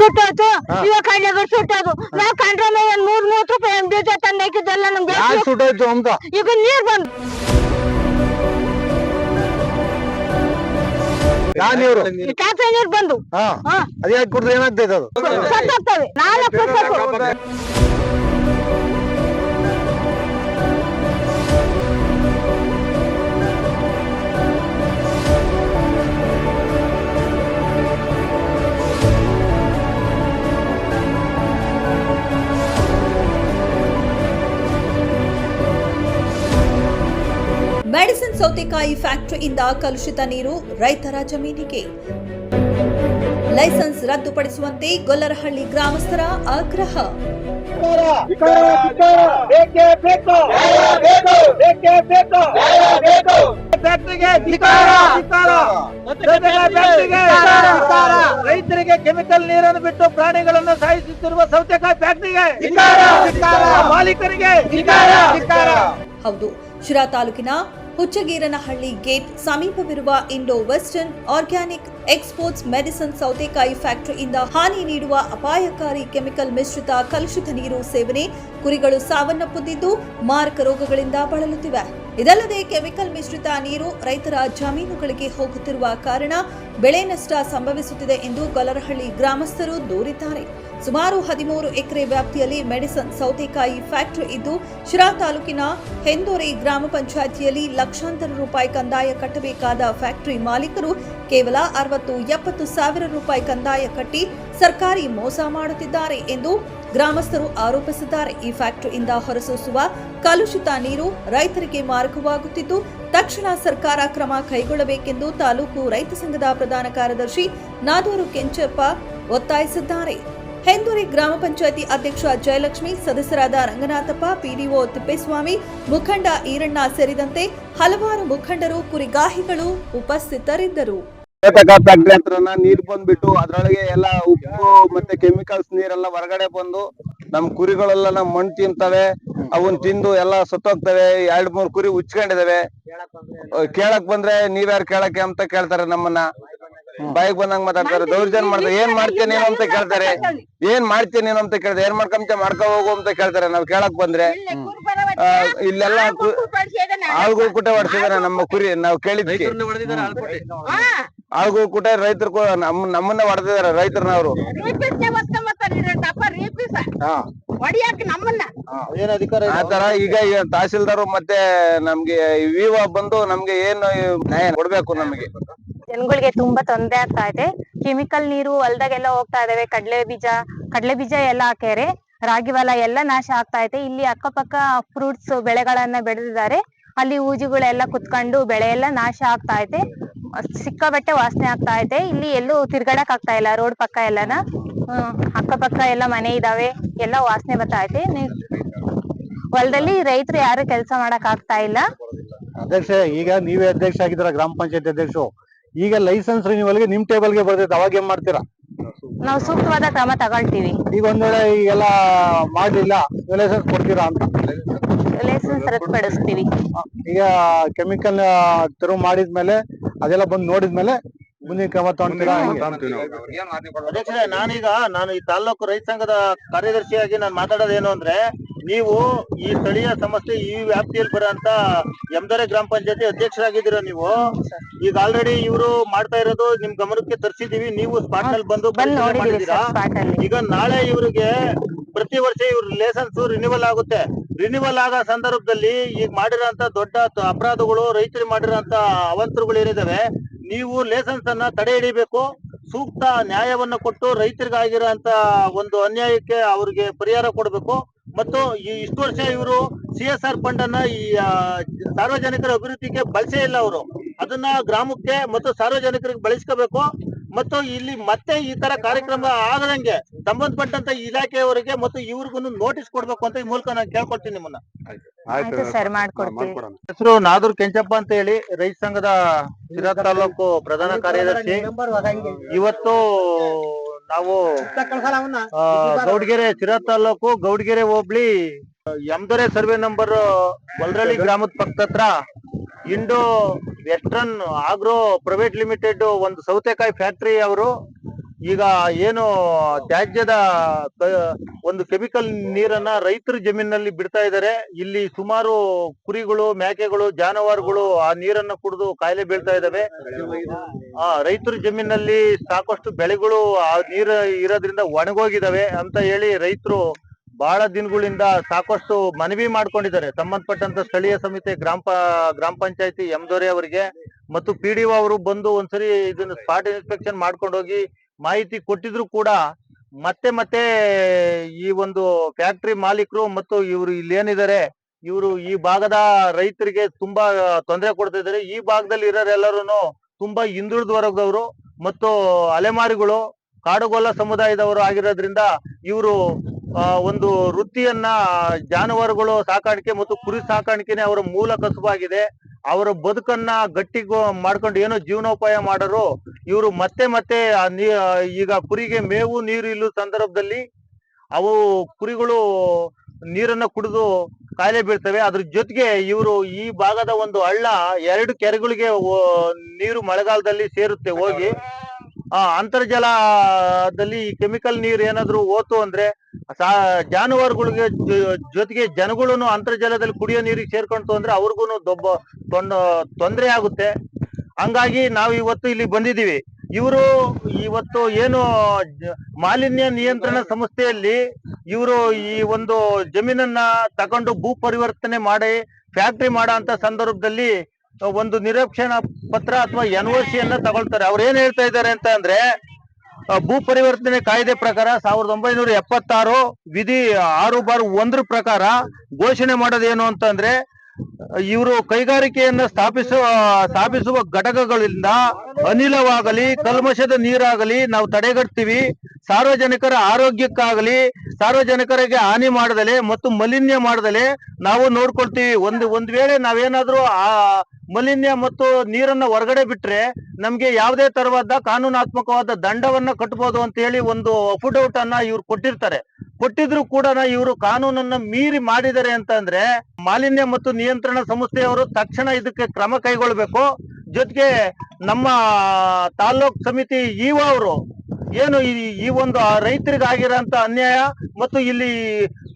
ಸುಟ್ಟೋಯ್ತು. ಇವಾಗ ಕಂಡ್ರೆ ಸುಟ್ಟೋದು ನಾವ್ ಕಂಡ್ರೆ ಒಂದ್ ನೂರ್ ಮೂವತ್ತು ರೂಪಾಯಿ ಬೀಜ ತಂದು ಹಾಕಿದ್ದೆಲ್ಲ ನಮ್ಗೆ ಯಾಕೆ ಸುಟ್ಟೋಯ್ತು ಅಂತ? ಈಗ ನೀರ್ ಬಂದು ನೀರು. ಬಂದು. ಹಾ. ಹಾ. ಅದ್ ಯಾಕೆ ಕುಡ್ದು ಏನಾಗ್ತೈತೆ ಅದು? ಸತ್ತೋಗ್ತವೆ. ನಾಲ್ಕು ಮೆಡಿಸಿನ್ ಸೌತೆಕಾಯಿ ಫ್ಯಾಕ್ಟರಿಯಿಂದ ಕಲುಷಿತ ನೀರು ರೈತರ ಜಮೀನಿಗೆ. ಲೈಸೆನ್ಸ್ ರದ್ದುಪಡಿಸುವಂತೆ ಗೊಲ್ಲರಹಳ್ಳಿ ಗ್ರಾಮಸ್ಥರ ಆಗ್ರಹ. ರೈತರಿಗೆ ಕೆಮಿಕಲ್ ನೀರನ್ನು ಬಿಟ್ಟು ಪ್ರಾಣಿಗಳನ್ನು ಸಾಯಿಸುತ್ತಿರುವ ಸೌತೆಕಾಯಿ ಫ್ಯಾಕ್ಟರಿಗೆ. ಮಾಲೀಕರಿಗೆ ಹೌದು. ಶಿರಾ ತಾಲೂಕಿನ ಹುಚ್ಚಗೀರನಹಳ್ಳಿ ಗೇಟ್ ಸಮೀಪವಿರುವ Indo western organic exports medicine ಸೌತೆಕಾಯಿ ಫ್ಯಾಕ್ಟರಿಯಿಂದ ಹಾನಿ ನೀಡುವ ಅಪಾಯಕಾರಿ ಕೆಮಿಕಲ್ ಮಿಶ್ರಿತ ಕಲುಷಿತ ನೀರು ಸೇವನೆ, ಕುರಿಗಳು ಸಾವನ್ನಪ್ಪುತ್ತಿದ್ದು ಮಾರಕ ರೋಗಗಳಿಂದ ಬಳಲುತ್ತಿವೆ. ಇದಲ್ಲದೆ ಕೆಮಿಕಲ್ ಮಿಶ್ರಿತ ನೀರು ರೈತರ ಜಮೀನುಗಳಿಗೆ ಹೋಗುತ್ತಿರುವ ಕಾರಣ ಬೆಳೆ ನಷ್ಟ ಸಂಭವಿಸುತ್ತಿದೆ ಎಂದು ಗೊಲರಹಳ್ಳಿ ಗ್ರಾಮಸ್ಥರು ದೂರಿದ್ದಾರೆ. ಸುಮಾರು ಹದಿಮೂರು ಎಕರೆ ವ್ಯಾಪ್ತಿಯಲ್ಲಿ ಮೆಡಿಸನ್ ಸೌತೆಕಾಯಿ ಫ್ಯಾಕ್ಟರಿ ಇದ್ದು, ಶಿರಾ ತಾಲೂಕಿನ ಹೆಂದೋರೆ ಗ್ರಾಮ ಪಂಚಾಯಿತಿಯಲ್ಲಿ ಲಕ್ಷಾಂತರ ರೂಪಾಯಿ ಕಂದಾಯ ಕಟ್ಟಬೇಕಾದ ಫ್ಯಾಕ್ಟರಿ ಮಾಲೀಕರು ಕೇವಲ ಅರವತ್ತು ಎಪ್ಪತ್ತು ಸಾವಿರ ರೂಪಾಯಿ ಕಂದಾಯ ಕಟ್ಟಿ ಸರ್ಕಾರಿ ಮೋಸ ಮಾಡುತ್ತಿದ್ದಾರೆ ಎಂದು ಗ್ರಾಮಸ್ಥರು ಆರೋಪಿಸಿದ್ದಾರೆ. ಈ ಫ್ಯಾಕ್ಟರಿಯಿಂದ ಹೊರಸೂಸುವ ಕಲುಷಿತ ನೀರು ರೈತರಿಗೆ ಮಾರಕವಾಗುತ್ತಿದ್ದು, ತಕ್ಷಣ ಸರ್ಕಾರ ಕ್ರಮ ಕೈಗೊಳ್ಳಬೇಕೆಂದು ತಾಲೂಕು ರೈತ ಸಂಘದ ಪ್ರಧಾನ ಕಾರ್ಯದರ್ಶಿ ನಾದೂರು ಕೆಂಚಪ್ಪ ಒತ್ತಾಯಿಸಿದ್ದಾರೆ. ಹೆಂದೂರಿ ಗ್ರಾಮ ಪಂಚಾಯತಿ ಅಧ್ಯಕ್ಷ ಜಯಲಕ್ಷ್ಮಿ, ಸದಸ್ಯರಾದ ರಂಗನಾಥಪ್ಪ, ಪಿಡಿಒ ತಿಪ್ಪೇಸ್ವಾಮಿ, ಮುಖಂಡ ಈರಣ್ಣ ಸೇರಿದಂತೆ ಹಲವಾರು ಮುಖಂಡರು, ಕುರಿಗಾಹಿಗಳು ಉಪಸ್ಥಿತರಿದ್ದರು. ಹತ್ರನ ನೀರ್ ಬಂದ್ಬಿಟ್ಟು ಅದ್ರೊಳಗೆ ಎಲ್ಲ ಉಪ್ಪು ಮತ್ತೆ ಕೆಮಿಕಲ್ಸ್ ನೀರೆಲ್ಲ ಹೊರಗಡೆ ಬಂದು ನಮ್ ಕುರಿಗಳೆಲ್ಲ ನಮ್ ಮಣ್ಣು ತಿಂತವೆ, ಅವನ್ ತಿಂದು ಎಲ್ಲ ಸತ್ತೋಗ್ತವೆ, ಎರಡ್ ಮೂರ್ ಕುರಿ ಉಚ್ಕೊಂಡಿದಾವೆ. ಕೇಳಕ್ ಬಂದ್ರೆ ನೀವ್ಯಾರು ಕೇಳಕ್ಕೆ ಅಂತ ಕೇಳ್ತಾರೆ ನಮ್ಮನ್ನ. ಬಾಯಿಗೆ ಬಂದಂಗ ಮಾತಾಡ್ತಾರೆ ದೌರ್ಜನ್ಯ ಮಾಡ್ತಾರೆ. ಏನ್ ಮಾಡ್ತೀಯ ನೀನು ಅಂತ ಕೇಳ್ತಾರೆ. ಏನ್ ಮಾಡ್ತೀಯ ನೀನು ಅಂತ ಕೇಳ್ತಾರೆ. ಏನ್ ಮಾಡ್ಕೊಂತ ಮಾಡ್ಕೊ ಹೋಗು ಅಂತ ಕೇಳ್ತಾರೆ. ನಾವ್ ಕೇಳಕ್ ಬಂದ್ರೆ ಇಲ್ಲೆಲ್ಲ ಆಳ್ಗಳು ಕುಟ ಹೊಡ್ಸಿದಾರೆ ನಮ್ಮ ಕುರಿ. ನಾವ್ ಕೇಳಿದ್ವಿ ಆಳ್ಗಳು ಕುಟ ರೈತರು ನಮ್ ನಮ್ಮನ್ನ ಏನ್ ಅಧಿಕಾರ ಆತರ ಈಗ ತಹಸೀಲ್ದಾರು ತಹಸೀಲ್ದಾರ್ ಮತ್ತೆ ನಮ್ಗೆ ವಿವಾ ಬಂದು ನಮ್ಗೆ ಏನು ನ್ಯಾಯ. ಕೊಡ್ಬೇಕು ನಮಗೆ. ಜನಗಳಿಗೆ ತುಂಬಾ ತೊಂದರೆ ಆಗ್ತಾ ಇದೆ. ಕೆಮಿಕಲ್ ನೀರು ಹೊಲ್ದಾಗೆಲ್ಲ ಹೋಗ್ತಾ ಇದಾವೆ. ಕಡಲೆ ಬೀಜ ಕಡಲೆ ಬೀಜ ಎಲ್ಲ ಹಾಕ್ಯಾರೆ. ರಾಗಿ ಹೊಲ ಎಲ್ಲ ನಾಶ ಆಗ್ತಾ ಇದೆ. ಇಲ್ಲಿ ಅಕ್ಕಪಕ್ಕ ಫ್ರೂಟ್ಸ್ ಬೆಳೆಗಳನ್ನ ಬೆಳೆದಿದ್ದಾರೆ. ಅಲ್ಲಿ ಊಜಿಗಳೆಲ್ಲ ಕುತ್ಕೊಂಡು ಬೆಳೆ ಎಲ್ಲ ನಾಶ ಆಗ್ತಾ ಇದೆ. ಸಿಕ್ಕಾಬಟ್ಟೆ ವಾಸನೆ ಆಗ್ತಾ ಇದೆ. ಇಲ್ಲಿ ಎಲ್ಲೂ ತಿರ್ಗಾಡಕ್ ಆಗ್ತಾ ಇಲ್ಲ. ರೋಡ್ ಪಕ್ಕ ಎಲ್ಲಾನ. ಅಕ್ಕಪಕ್ಕ ಎಲ್ಲ ಮನೆ ಇದಾವೆ. ಎಲ್ಲ ವಾಸನೆ ಬರ್ತಾ ಇದೆ. ಹೊಲದಲ್ಲಿ ರೈತರು ಯಾರು ಕೆಲಸ ಮಾಡಕ್ ಆಗ್ತಾ ಇಲ್ಲ. ಅಧ್ಯಕ್ಷ ಈಗ ನೀವೇ ಅಧ್ಯಕ್ಷ ಗ್ರಾಮ ಪಂಚಾಯತ್ ಅಧ್ಯಕ್ಷರು? ಈಗ ಲೈಸೆನ್ಸ್ ರಿನ್ಯೂವಲ್ಗೆ ನಿಮ್ ಟೇಬಲ್ಗೆ ಬರ್ತೈತೆ ಅವಾಗ ಏನ್ ಮಾಡ್ತೀರಾ? ನಾವು ಸೂಕ್ತವಾದ ಕ್ರಮ ತಗೊಳ್ತೀವಿ. ಈಗ ಒಂದ್ ವೇಳೆ ಈಗೆಲ್ಲ ಮಾಡ್ಲಿಲ್ಲ ಲೈಸೆನ್ಸ್ ಕೊಡ್ತೀರಾ ಅಂತ? ಲೈಸೆನ್ಸ್ ರದ್ದುಪಡಿಸ್ತೀವಿ. ಈಗ ಕೆಮಿಕಲ್ ತೆರವು ಮಾಡಿದ್ಮೇಲೆ ಅದೆಲ್ಲ ಬಂದು ನೋಡಿದ್ಮೇಲೆ ಮುಂದಿನ ಕ್ರಮ ತಗೊಂಡ್ತೀರಾ ಅಧ್ಯಕ್ಷರೇ ನಾನೀಗ ನಾನು ಈ ತಾಲ್ಲೂಕು ರೈತ ಸಂಘದ ಕಾರ್ಯದರ್ಶಿಯಾಗಿ ನಾನು ಮಾತಾಡೋದೇನು ಅಂದ್ರೆ ನೀವು ಈ ಸ್ಥಳೀಯ ಸಮಸ್ಯೆ ಈ ವ್ಯಾಪ್ತಿಯಲ್ಲಿ ಬರೋಂತ ಯಮದರೆ ಗ್ರಾಮ ಪಂಚಾಯತಿ ಅಧ್ಯಕ್ಷರಾಗಿದ್ದೀರ ನೀವು. ಈಗ ಆಲ್ರೆಡಿ ಇವರು ಮಾಡ್ತಾ ಇರೋದು ನಿಮ್ ಗಮನಕ್ಕೆ ತರಿಸಿದೀವಿ. ನೀವು ಸ್ಪಾಟ್ನಲ್ಲಿ ಬಂದು ಮಾಡಿದ್ದೀರಾ? ಈಗ ನಾಳೆ ಇವರಿಗೆ ಪ್ರತಿ ವರ್ಷ ಇವ್ರ ಲೈಸೆನ್ಸ್ ರಿನಿವಲ್ ಆಗುತ್ತೆ. ರಿನಿವಲ್ ಆಗೋ ಸಂದರ್ಭದಲ್ಲಿ ಈಗ ಮಾಡಿರೋಂತ ದೊಡ್ಡ ಅಪರಾಧಗಳು ರೈತರು ಮಾಡಿರೋಂತ ಅವಂತರಗಳು ಏನಿದಾವೆ ನೀವು ಲೈಸೆನ್ಸ್ ಅನ್ನ ತಡೆ ಹಿಡಿಬೇಕು. ಸೂಕ್ತ ನ್ಯಾಯವನ್ನ ಕೊಟ್ಟು ರೈತರಿಗಾಗಿರೋ ಒಂದು ಅನ್ಯಾಯಕ್ಕೆ ಅವ್ರಿಗೆ ಪರಿಹಾರ ಕೊಡಬೇಕು. ಮತ್ತು ಈ ಇಷ್ಟು ವರ್ಷ ಇವರು ಸಿ ಎಸ್ ಆರ್ ಫಂಡ್ ಅನ್ನ ಈ ಆ, ಸಾರ್ವಜನಿಕರ ಅಭಿವೃದ್ಧಿಗೆ ಬಳಸೇ ಇಲ್ಲ ಅವರು. ಅದನ್ನ ಗ್ರಾಮಕ್ಕೆ ಮತ್ತು ಸಾರ್ವಜನಿಕರಿಗೆ ಬಳಸ್ಕೋಬೇಕು. ಮತ್ತು ಇಲ್ಲಿ ಮತ್ತೆ ಈ ತರ ಕಾರ್ಯಕ್ರಮ ಆಗದಂಗೆ ಸಂಬಂಧಪಟ್ಟಂತ ಇಲಾಖೆಯವರಿಗೆ ಮತ್ತು ಇವ್ರಿಗೂ ನೋಟಿಸ್ ಕೊಡ್ಬೇಕು ಅಂತ ಈ ಮೂಲಕ ನಾನು ಕೇಳ್ಕೊಳ್ತೀನಿ ನಿಮ್ಮನ್ನ. ಆಯ್ತು ಸರ್ ಮಾಡ್ಕೊಡ್ತೀವಿ. ಹೆಸರು ನಾದೂರ್ ಕೆಂಚಪ್ಪ ಅಂತ ಹೇಳಿ ರೈತ ಸಂಘದ ಶಿರಾ ತಾಲೂಕು ಪ್ರಧಾನ ಕಾರ್ಯದರ್ಶಿ. ಇವತ್ತು ನಾವು ಗೌಡ್ಗೆರೆ ಚಿರಾ ತಾಲೂಕು ಗೌಡ್ಗೆರೆ ಹೋಬ್ಳಿ ಯಮದೊರೆ ಸರ್ವೆ ನಂಬರ್ ಒಲ್ರಳ್ಳಿ ಗ್ರಾಮದ ಪಕ್ಕದತ್ರ Indo western agro private limited ಒಂದು ಸೌತೆಕಾಯಿ ಫ್ಯಾಕ್ಟರಿ ಅವರು ಈಗ ಏನು ತ್ಯಾಜ್ಯದ ಒಂದು ಕೆಮಿಕಲ್ ನೀರನ್ನ ರೈತರ ಜಮೀನಿನಲ್ಲಿ ಬಿಡ್ತಾ ಇದ್ದಾರೆ ಇಲ್ಲಿ ಸುಮಾರು ಕುರಿಗಳು ಮೇಕೆಗಳು ಜಾನುವಾರುಗಳು ಆ ನೀರನ್ನ ಕುಡಿದು ಕಾಯಿಲೆ ಬೀಳ್ತಾ ಇದಾವೆ. ಆ, ರೈತರ ಜಮೀನಲ್ಲಿ ಸಾಕಷ್ಟು ಬೆಳೆಗಳು ಆ ನೀರು ಇರೋದ್ರಿಂದ ಒಣಗೋಗಿದಾವೆ ಅಂತ ಹೇಳಿ ರೈತರು ಬಹಳ ದಿನಗಳಿಂದ ಸಾಕಷ್ಟು ಮನವಿ ಮಾಡ್ಕೊಂಡಿದ್ದಾರೆ. ಸಂಬಂಧಪಟ್ಟಂತ ಸ್ಥಳೀಯ ಸಮಿತಿ ಗ್ರಾಮ ಗ್ರಾಮ ಪಂಚಾಯತಿ ಎಮ್ದೊರೆ ಅವರಿಗೆ ಮತ್ತು ಪಿ ಅವರು ಬಂದು ಒಂದ್ಸರಿ ಇದನ್ನ ಸ್ಪಾಟ್ ಇನ್ಸ್ಪೆಕ್ಷನ್ ಮಾಡ್ಕೊಂಡು ಹೋಗಿ ಮಾಹಿತಿ ಕೊಟ್ಟಿದ್ರು ಕೂಡ ಮತ್ತೆ ಮತ್ತೆ ಈ ಒಂದು ಫ್ಯಾಕ್ಟರಿ ಮಾಲೀಕರು ಮತ್ತು ಇವರು ಇಲ್ಲಿ ಏನಿದ್ದಾರೆ ಇವರು ಈ ಭಾಗದ ರೈತರಿಗೆ ತುಂಬಾ ತೊಂದರೆ ಕೊಡ್ತಾ ಇದ್ದಾರೆ ಈ ಭಾಗದಲ್ಲಿ ಇರೋರೆಲ್ಲರೂ ತುಂಬಾ ಹಿಂದುಳಿದ ವರ್ಗದವರು ಮತ್ತು ಅಲೆಮಾರಿಗಳು ಕಾಡುಗೊಲ್ಲ ಸಮುದಾಯದವರು ಆಗಿರೋದ್ರಿಂದ ಇವರು ಒಂದು ವೃತ್ತಿಯನ್ನ ಜಾನುವಾರುಗಳು ಸಾಕಾಣಿಕೆ ಮತ್ತು ಕುರಿ ಸಾಕಾಣಿಕೆನೆ ಅವರ ಮೂಲ ಕಸುಬಾಗಿದೆ. ಅವರ ಬದುಕನ್ನ ಗಟ್ಟಿ ಮಾಡ್ಕೊಂಡು ಏನೋ ಜೀವನೋಪಾಯ ಮಾಡರು, ಇವರು ಮತ್ತೆ ಮತ್ತೆ ಈಗ ಕುರಿಗೆ ಮೇವು ನೀರು ಇಲ್ಲೂ ಸಂದರ್ಭದಲ್ಲಿ ಅವು ಕುರಿಗಳು ನೀರನ್ನ ಕುಡಿದು ಕಾಯಿಲೆ ಬೀಳ್ತವೆ. ಅದ್ರ ಜೊತೆಗೆ ಇವರು ಈ ಭಾಗದ ಒಂದು ಹಳ್ಳ ಎರಡು ಕೆರೆಗಳಿಗೆ ನೀರು ಮಳೆಗಾಲದಲ್ಲಿ ಸೇರುತ್ತೆ ಹೋಗಿ. ಆ ಅಂತರ್ಜಲದಲ್ಲಿ ಕೆಮಿಕಲ್ ನೀರು ಏನಾದ್ರು ಹೋತು ಅಂದ್ರೆ ಜಾನುವಾರುಗಳಿಗೆ ಜೊತೆಗೆ ಜನಗಳು ಅಂತರ್ಜಲದಲ್ಲಿ ಕುಡಿಯೋ ನೀರಿಗೆ ಸೇರ್ಕೊಂತು ಅಂದ್ರೆ ಅವ್ರಿಗೂ ದೊಬ್ಬ ತೊಂದರೆ ಆಗುತ್ತೆ. ಹಂಗಾಗಿ ನಾವು ಇವತ್ತು ಇಲ್ಲಿ ಬಂದಿದ್ದೀವಿ. ಇವರು ಇವತ್ತು ಏನು, ಮಾಲಿನ್ಯ ನಿಯಂತ್ರಣ ಸಂಸ್ಥೆಯಲ್ಲಿ ಇವರು ಈ ಒಂದು ಜಮೀನನ್ನ ತಗೊಂಡು ಭೂ ಪರಿವರ್ತನೆ ಮಾಡಿ, ಫ್ಯಾಕ್ಟ್ರಿ ಮಾಡೋ ಸಂದರ್ಭದಲ್ಲಿ ಒಂದು ನಿರೀಕ್ಷಣಾ ಪತ್ರ ಅಥವಾ ಎನ್ ಓ ಅನ್ನ ತಗೊಳ್ತಾರೆ. ಅವ್ರು ಏನ್ ಹೇಳ್ತಾ ಇದ್ದಾರೆ ಅಂತ ಅಂದ್ರೆ ಭೂ ಪರಿವರ್ತನೆ ಕಾಯ್ದೆ ಪ್ರಕಾರ ಸಾವಿರದ ಒಂಬೈನೂರ ಎಪ್ಪತ್ತಾರು ವಿಧಿ ಆರು ಬಾರ್ ಒಂದ್ರ ಪ್ರಕಾರ ಘೋಷಣೆ ಮಾಡೋದೇನು ಅಂತಂದ್ರೆ, ಇವರು ಕೈಗಾರಿಕೆಯನ್ನ ಸ್ಥಾಪಿಸುವ ಸ್ಥಾಪಿಸುವ ಘಟಕಗಳಿಂದ ಅನಿಲವಾಗಲಿ, ಕಲ್ಮಶದ ನೀರಾಗಲಿ ನಾವು ತಡೆಗಟ್ತೀವಿ. ಸಾರ್ವಜನಿಕರ ಆರೋಗ್ಯಕ್ಕಾಗಲಿ, ಸಾರ್ವಜನಿಕರಿಗೆ ಹಾನಿ ಮಾಡದಲೆ ಮತ್ತು ಮಲಿನ್ಯ ಮಾಡದಲೆ ನಾವು ನೋಡ್ಕೊಳ್ತೀವಿ. ಒಂದು, ಒಂದ್ ವೇಳೆ ನಾವೇನಾದ್ರೂ, ಆ ಮಲಿನ್ಯ ಮತ್ತು ನೀರನ್ನ ಹೊರಗಡೆ ಬಿಟ್ರೆ ನಮ್ಗೆ ಯಾವುದೇ ತರವಾದ ಕಾನೂನಾತ್ಮಕವಾದ ದಂಡವನ್ನ ಕಟ್ಬೋದು ಅಂತ ಹೇಳಿ ಒಂದು ಅಫಿಡೌಟ್ ಅನ್ನ ಇವ್ರು ಕೊಟ್ಟಿರ್ತಾರೆ. ಕೊಟ್ಟಿದ್ರು ಕೂಡ ಇವರು ಕಾನೂನನ್ನ ಮೀರಿ ಮಾಡಿದರೆ ಅಂತ ಅಂದ್ರೆ ಮಾಲಿನ್ಯ ಮತ್ತು ನಿಯಂತ್ರಣ ಸಂಸ್ಥೆಯವರು ತಕ್ಷಣ ಇದಕ್ಕೆ ಕ್ರಮ ಕೈಗೊಳ್ಬೇಕು. ಜೊತೆಗೆ ನಮ್ಮ ತಾಲ್ಲೂಕ್ ಸಮಿತಿ ಇವ ಅವರು, ಏನು ಈ ಒಂದು ರೈತರಿಗೆ ಆಗಿರೋಂತ ಅನ್ಯಾಯ ಮತ್ತು ಇಲ್ಲಿ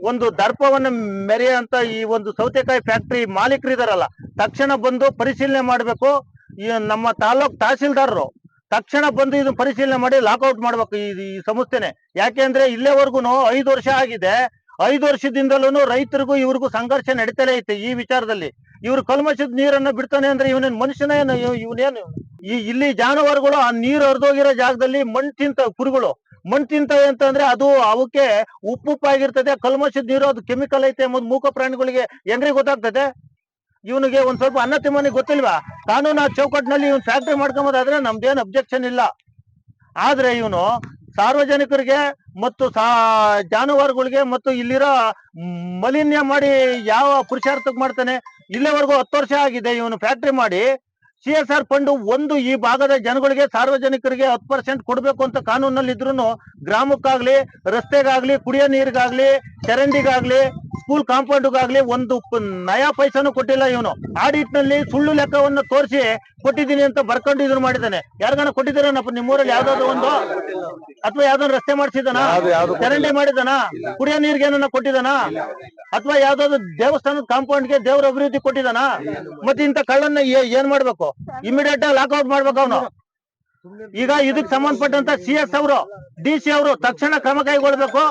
ಒಂದು ದರ್ಪವನ್ನ ಮೆರೆಯುವಂತ ಈ ಒಂದು ಸೌತೆಕಾಯಿ ಫ್ಯಾಕ್ಟರಿ ಮಾಲೀಕರಿದಾರಲ್ಲ, ತಕ್ಷಣ ಬಂದು ಪರಿಶೀಲನೆ ಮಾಡಬೇಕು. ಈ ನಮ್ಮ ತಾಲ್ಲೂಕ್ ತಹಸೀಲ್ದಾರರು ತಕ್ಷಣ ಬಂದು ಇದನ್ನ ಪರಿಶೀಲನೆ ಮಾಡಿ ಲಾಕ್ಔಟ್ ಮಾಡ್ಬೇಕು ಈ ಈ ಸಂಸ್ಥೆನೆ. ಯಾಕೆಂದ್ರೆ ಇಲ್ಲೇವರೆಗೂ ಐದು ವರ್ಷ ಆಗಿದೆ. ಐದು ವರ್ಷದಿಂದಲೂ ರೈತರಿಗೂ ಇವ್ರಿಗೂ ಸಂಘರ್ಷ ನಡೀತಾನೆ ಐತೆ ಈ ವಿಚಾರದಲ್ಲಿ. ಇವ್ರು ಕಲ್ಮಶದ ನೀರನ್ನ ಬಿಡ್ತಾನೆ ಅಂದ್ರೆ ಇವನೇನ್ ಮನುಷ್ಯನೇನು ಇವ್- ಇವನೇನು? ಈ ಇಲ್ಲಿ ಜಾನುವಾರುಗಳು ಆ ನೀರು ಹರಿದೋಗಿರೋ ಜಾಗದಲ್ಲಿ ಮಣ್ಣು ತಿಂತ ಕುರಿಗಳು. ಮಣ್ಣು ತಿಂತವೆ ಅಂತಂದ್ರೆ ಅದು ಅವಕ್ಕೆ ಉಪ್ಪು ಆಗಿರ್ತದೆ ಕಲ್ಮಶದ ನೀರು ಅದು ಕೆಮಿಕಲ್ ಐತೆ ಎಂಬುದು ಮೂಕ ಪ್ರಾಣಿಗಳಿಗೆ ಹೆಂಗ್ರಿ ಗೊತ್ತಾಗ್ತದೆ? ಇವನಿಗೆ ಒಂದ್ ಸ್ವಲ್ಪ ಅನ್ನ ತಿಮ್ಮನಿಗೆ ಗೊತ್ತಿಲ್ವಾ? ಕಾನೂನು ಚೌಕಟ್ಟಿನಲ್ಲಿ ಇವ್ನು ಫ್ಯಾಕ್ಟ್ರಿ ಮಾಡ್ಕೊಂಬೋದಾದ್ರೆ ನಮ್ದೇನು ಅಬ್ಜೆಕ್ಷನ್ ಇಲ್ಲ. ಆದ್ರೆ ಇವನು ಸಾರ್ವಜನಿಕರಿಗೆ ಮತ್ತು ಸಾ, ಜಾನುವಾರುಗಳಿಗೆ ಮತ್ತು ಇಲ್ಲಿರೋ ಮಲಿನ್ಯ ಮಾಡಿ ಯಾವ ಪುರುಷಾರ್ಥಕ್ ಮಾಡ್ತಾನೆ? ಇಲ್ಲಿವರೆಗೂ ಹತ್ತು ವರ್ಷ ಆಗಿದೆ ಇವನು ಫ್ಯಾಕ್ಟ್ರಿ ಮಾಡಿ. ಸಿ ಎಸ್ ಆರ್ ಫಂಡ್ ಒಂದು ಈ ಭಾಗದ ಜನಗಳಿಗೆ ಸಾರ್ವಜನಿಕರಿಗೆ ಹತ್ತು ಪರ್ಸೆಂಟ್ ಕೊಡಬೇಕು ಅಂತ ಕಾನೂನಲ್ಲಿ ಇದ್ರು ಗ್ರಾಮಕ್ಕಾಗ್ಲಿ, ರಸ್ತೆಗಾಗ್ಲಿ, ಕುಡಿಯೋ ನೀರಿಗಾಗ್ಲಿ, ಚರಂಡಿಗಾಗ್ಲಿ, ಸ್ಕೂಲ್ ಕಾಂಪೌಂಡ್ಗಾಗ್ಲಿ ಒಂದು ನಯಾ ಪೈಸಾನು ಕೊಟ್ಟಿಲ್ಲ ಇವನು. ಆಡಿಟ್ನಲ್ಲಿ ಸುಳ್ಳು ಲೆಕ್ಕವನ್ನು ತೋರಿಸಿ ಕೊಟ್ಟಿದ್ದೀನಿ ಅಂತ ಬರ್ಕೊಂಡು ಇದನ್ನ ಮಾಡಿದ್ದಾನೆ. ಯಾರಿಗಾನ ನಿಮ್ಮ ನಿಮ್ಮೂರಲ್ಲಿ ಯಾವ್ದಾದ್ರು ಒಂದು? ಅಥವಾ ಯಾವ್ದಾದ್ರು ರಸ್ತೆ ಮಾಡಿಸಿದಾನ ಚರಂಡಿ ಮಾಡಿದಾನ ಕುಡಿಯೋ ನೀರಿಗೆ ಏನನ್ನ ಕೊಟ್ಟಿದಾನ ಅಥವಾ ಯಾವ್ದಾದ್ರು ದೇವಸ್ಥಾನದ ಕಾಂಪೌಂಡ್ಗೆ ದೇವ್ರ ಅಭಿವೃದ್ಧಿ ಕೊಟ್ಟಿದಾನ ಮತ್ತೆ ಇಂತ ಕಳ್ಳನ್ನ ಏನ್ ಮಾಡ್ಬೇಕು? ಇಮಿಡಿಯೇಟ್ ಆಗಿ ಲಾಕ್ಔಟ್ ಮಾಡ್ಬೇಕು ಅವನು. ಈಗ ಇದಕ್ ಸಂಬಂಧಪಟ್ಟಂತ ಸಿ ಎಸ್ ಅವರು ಡಿ ಸಿ ಅವರು ತಕ್ಷಣ ಕ್ರಮ ಕೈಗೊಳ್ಬೇಕು.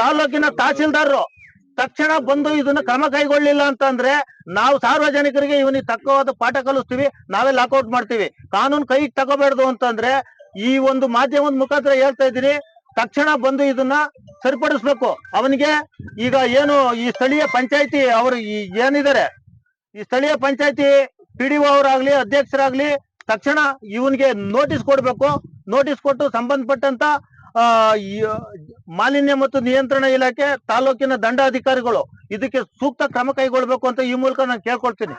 ತಾಲೂಕಿನ ತಹಸೀಲ್ದಾರರು. ತಕ್ಷಣ ಬಂದು ಇದನ್ನ ಕ್ರಮ ಕೈಗೊಳ್ಳಿಲ್ಲ ಅಂತಂದ್ರೆ ನಾವು ಸಾರ್ವಜನಿಕರಿಗೆ ಇವನಿಗೆ ತಕ್ಕವಾದ ಪಾಠ ಕಲಿಸ್ತೀವಿ, ನಾವೇ ಲಾಕ್ಔಟ್ ಮಾಡ್ತೀವಿ. ಕಾನೂನು ಕೈಗೆ ತಗೋಬೇಡ್ದು ಅಂತಂದ್ರೆ ಈ ಒಂದು ಮಾಧ್ಯಮದ ಮುಖಾಂತರ ಹೇಳ್ತಾ ಇದ್ದೀನಿ, ತಕ್ಷಣ ಬಂದು ಇದನ್ನ ಸರಿಪಡಿಸ್ಬೇಕು. ಅವನಿಗೆ ಈಗ ಏನು ಈ ಸ್ಥಳೀಯ ಪಂಚಾಯತಿ ಅವರು ಏನಿದ್ದಾರೆ, ಈ ಸ್ಥಳೀಯ ಪಂಚಾಯತಿ ಪಿ ಡಿ ಅವರಾಗ್ಲಿ, ಅಧ್ಯಕ್ಷರಾಗ್ಲಿ ತಕ್ಷಣ ಇವನಿಗೆ ನೋಟಿಸ್ ಕೊಡ್ಬೇಕು. ನೋಟಿಸ್ ಕೊಟ್ಟು ಸಂಬಂಧಪಟ್ಟಂತ ಮಾಲಿನ್ಯ ಮತ್ತು ನಿಯಂತ್ರಣ ಇಲಾಖೆ ತಾಲೂಕಿನ ದಂಡಾಧಿಕಾರಿಗಳು ಇದಕ್ಕೆ ಸೂಕ್ತ ಕ್ರಮ ಕೈಗೊಳ್ಬೇಕು ಅಂತ ಈ ಮೂಲಕ ನಾನು ಕೇಳ್ಕೊಳ್ತೀನಿ.